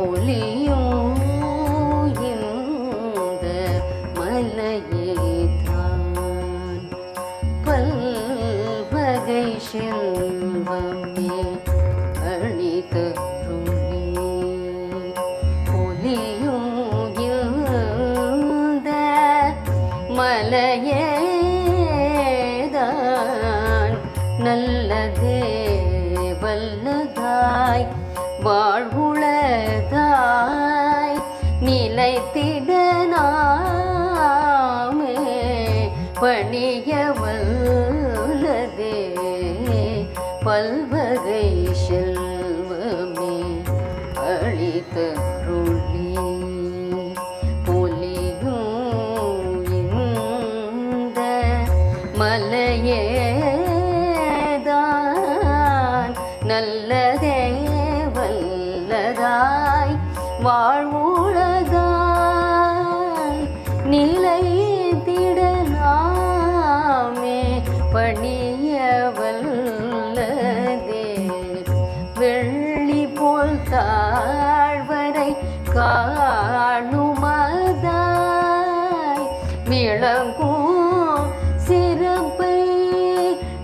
பொலியும் இந்த மலையேதான் பல்வகை செல்வமே அழித்து பொலியும் இந்த மலையேதான் நல்லதே வல்லதாய் வாழ்வு வாழ்வுளதாய் நிலைத்திட நாமே பணிய வல்லதே பல்வகை செல்வமே. அழித்த ருளி பொலியும் இந்த மலையே போல் தாழ்வரை காணுமதாய். விளங்கும் சிறப்பை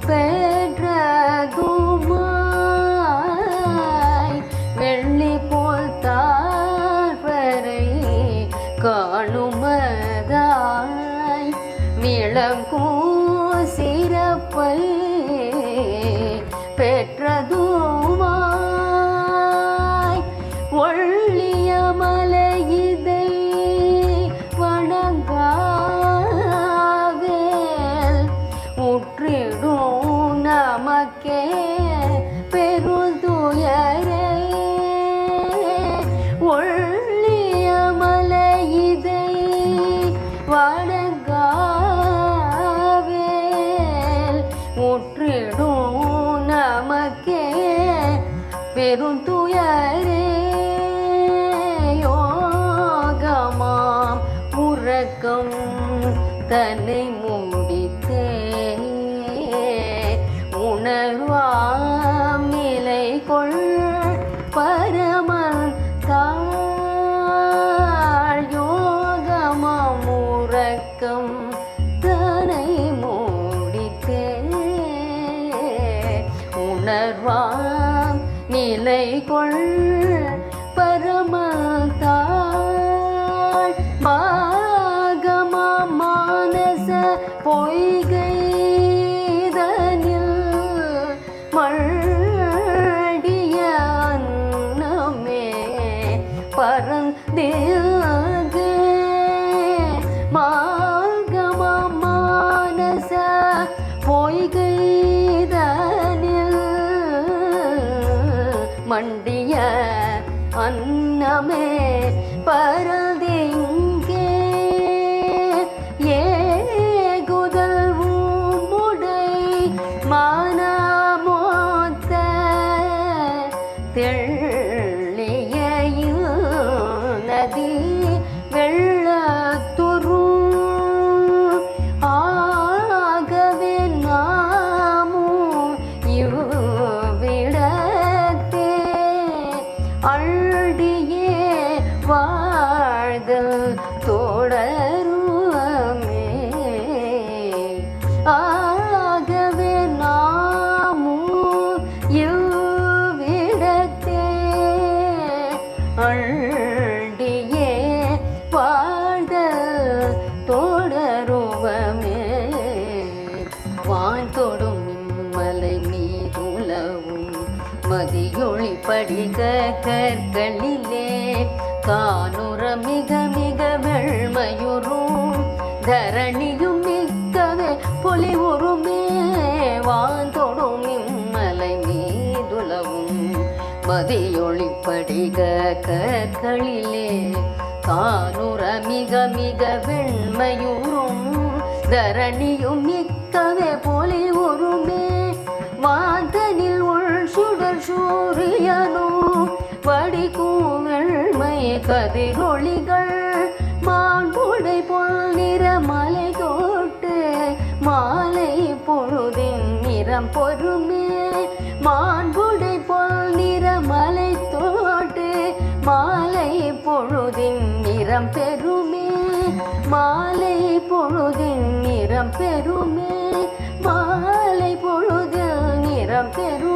பெற்றகுமாய் வெள்ளி போல் தாழ்வரை காணுமதாய். விளங்கும் சிறப்பை வணங்காவேல் முற்றிடும் நமக்கே பெரும் துயரே. யோகமாம் உறக்கம் தன்னை கொள் பரமதாள். பாகமா மானச பொய்கைதனில் மழ்டிய அன்னமே பரந்தில்க. மாகமா மானச பொய்கை மண்டிய அன்னமே பரதிங்கே ஏகுதல் உம்முடை மானமோத்த தொடருமே ஆகவே நாமும் இவ்விடத்தே அள்ளியே வாழ்தல் தொடருவமே. வான்தொடும் இம்மலை மீதுலவும் மதியொளி படிக கற்களிலே. காணுற மிக மிக வெள்மையுறும் தரணியும் மிக்கவே பொலிவுறுமே. வான்தொடும் இம்மலை மீதுலவும். மதியொளிப்படிக கற்களிலே காணுற மிக மிக வெண்மையுறும் தரணியும் மிக்கவே பொலி உருமே வாதனில் உள் சுடர் சூரியனும் கதிரொளிகள் மான்புடை பொல் நிற மலை கோட்டு மாலை பொழுதின் நிறம் பொறுமே. மான்புடை பொல் நிற மலை தோட்டு மாலை பொழுதின் நிறம் பெருமே மாலை பொழுதின் நிறம் பெருமே மாலை பொழுதில் நிறம் பெரும்